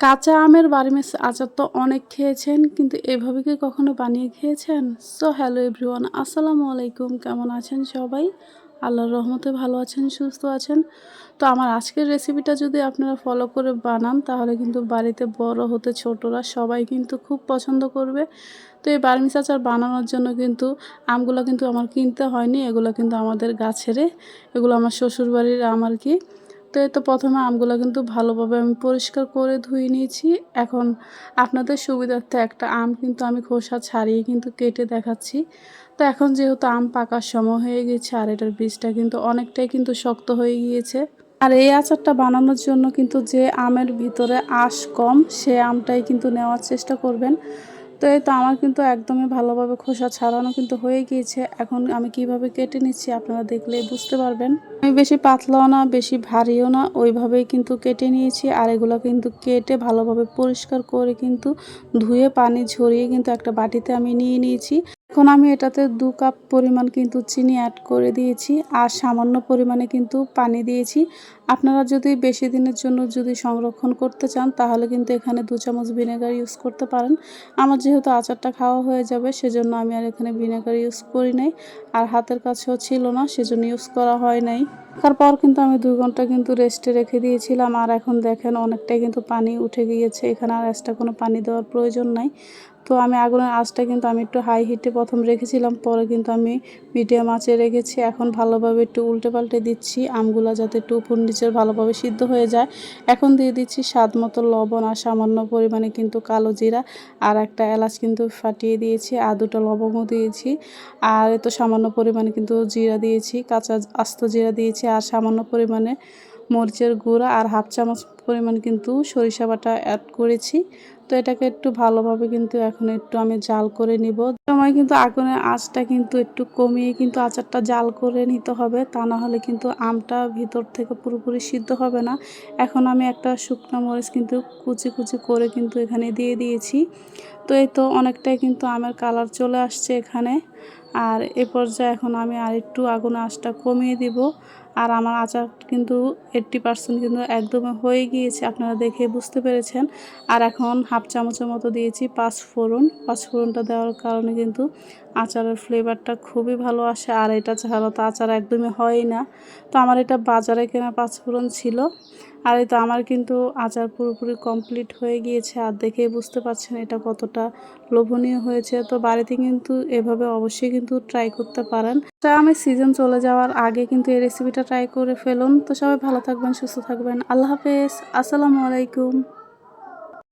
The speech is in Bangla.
কাঁচা আমের বাড়ি মেস আচার তো অনেক খেয়েছেন, কিন্তু এভাবে কি কখনো বানিয়ে খেয়েছেন? সো হ্যালো এভরিওয়ান আসসালামু আলাইকুম, কেমন আছেন সবাই? আল্লাহর রহমতে ভালো আছেন, সুস্থ আছেন। তো আমার আজকের রেসিপিটা যদি আপনারা ফলো করে বানান, তাহলে কিন্তু বাড়িতে বড় হতে ছোটরা সবাই কিন্তু খুব পছন্দ করবে। তো এই বার্মিস আচার বানানোর জন্য কিন্তু আমগুলো কিন্তু আমার কিনতে হয়নি, এগুলো কিন্তু আমাদের গাছেরে, এগুলো আমার শ্বশুরবাড়ির আমার কি। তো এই তো প্রথমে আমগুলো কিন্তু ভালোভাবে আমি পরিষ্কার করে ধুয়ে নিয়েছি। এখন আপনাদের সুবিধার্থে একটা আম কিন্তু আমি খোসা ছাড়িয়ে কিন্তু কেটে দেখাচ্ছি। তো এখন যেহেতু আম পাকার সময় হয়ে গেছে আর এটার বীজটা কিন্তু অনেকটাই কিন্তু শক্ত হয়ে গিয়েছে। আর এই আচারটা বানানোর জন্য কিন্তু যে আমের ভিতরে আঁশ কম, সে আমটাই কিন্তু নেওয়ার চেষ্টা করবেন। তো এই তো আমার কিন্তু একদমই ভালোভাবে খোসা ছাড়ানো কিন্তু হয়ে গিয়েছে। এখন আমি কীভাবে কেটে নিচ্ছি আপনারা দেখলেই বুঝতে পারবেন। আমি বেশি পাতলাও না, বেশি ভারীও না, ওইভাবেই কিন্তু কেটে নিয়েছি। আর এগুলো কিন্তু কেটে ভালোভাবে পরিষ্কার করে কিন্তু ধুয়ে পানি ঝরিয়ে কিন্তু একটা বাটিতে আমি নিয়ে নিয়েছি। এখন আমি এটাতে দু কাপ পরিমাণ কিন্তু চিনি অ্যাড করে দিয়েছি আর সামান্য পরিমাণে কিন্তু পানি দিয়েছি। আপনারা যদি বেশি দিনের জন্য যদি সংরক্ষণ করতে চান, তাহলে কিন্তু এখানে দু চামচ ভিনেগার ইউজ করতে পারেন। আমার যেহেতু আচারটা খাওয়া হয়ে যাবে, সেজন্য আমি আর এখানে ভিনেগার ইউজ করি নাই। আর হাতের কাছেও ছিল না, সেজন্য ইউজ করা হয় নাই। তারপর কিন্তু আমি দুই ঘণ্টা কিন্তু রেস্টে রেখে দিয়েছিলাম। আর এখন দেখেন অনেকটাই কিন্তু পানি উঠে গিয়েছে। এখানে আর এক্সট্রা কোনো পানি দেওয়ার প্রয়োজন নাই। তো আমি আগুনের আঁচটা কিন্তু আমি একটু হাই হিটে প্রথম রেখেছিলাম, পরে কিন্তু আমি মিডিয়াম আঁচে রেখেছি। এখন ভালোভাবে একটু উল্টে পাল্টে দিচ্ছি, আমগুলা যাতে একটু উপর নিচের ভালোভাবে সিদ্ধ হয়ে যায়। এখন দিয়ে দিচ্ছি স্বাদ মতো লবণ আর সামান্য পরিমাণে কিন্তু কালো জিরা আর একটা এলাচ কিন্তু ফাটিয়ে দিয়েছি, আর দুটো লবঙ্গ দিয়েছি। আর এত সামান্য পরিমাণে কিন্তু জিরা দিয়েছি, কাঁচা আস্ত জিরা দিয়েছি, আর সামান্য পরিমাণে মরিচের গুঁড়া আর হাফ চামচ পরিমাণ কিন্তু সরিষা বাটা অ্যাড করেছি। তো এটাকে একটু ভালোভাবে কিন্তু এখন একটু আমি জাল করে নিব। সময় কিন্তু আগুনের আঁচটা কিন্তু একটু কমিয়ে কিন্তু আচারটা জাল করে নিতে হবে। তা না হলে কিন্তু আমটা ভিতর থেকে পুরোপুরি সিদ্ধ হবে না। এখন আমি একটা শুকনো মরিচ কিন্তু কুচি কুচি করে কিন্তু এখানে দিয়ে দিয়েছি। তো এই তো অনেকটাই কিন্তু আমের কালার চলে আসছে এখানে। আর এ পর্যায়ে এখন আমি আর একটু আগুন আঁচটা কমিয়ে দিব। আর আমার আচার কিন্তু এইট্টি পার্সেন্ট কিন্তু একদমই হয়ে গিয়েছে আপনারা দেখে বুঝতে পেরেছেন। আর এখন হাফ চামচের মতো দিয়েছি পাঁচ ফোড়ন। পাঁচ ফোড়নটা দেওয়ার কারণে কিন্তু আচারের ফ্লেভারটা খুবই ভালো আসে। আর এটা ছাড়া তো আচার একদমই হয় না। তো আমার এটা বাজারে কেনা পাঁচ ফোড়ন ছিল। আর এই তো আমার কিন্তু আচার পুরোপুরি কমপ্লিট হয়ে গিয়েছে আর দেখে বুঝতে পারছেন এটা কতটা লোভনীয় হয়েছে। তো বাড়িতে কিন্তু এভাবে অবশ্যই কিন্তু ট্রাই করতে পারেন। তো আমি সিজন চলে যাওয়ার আগে কিন্তু এই রেসিপিটা ট্রাই করে ফেলুন। তো সবাই ভালো থাকবেন, সুস্থ থাকবেন। আল্লাহ হাফেজ। আসসালামু আলাইকুম।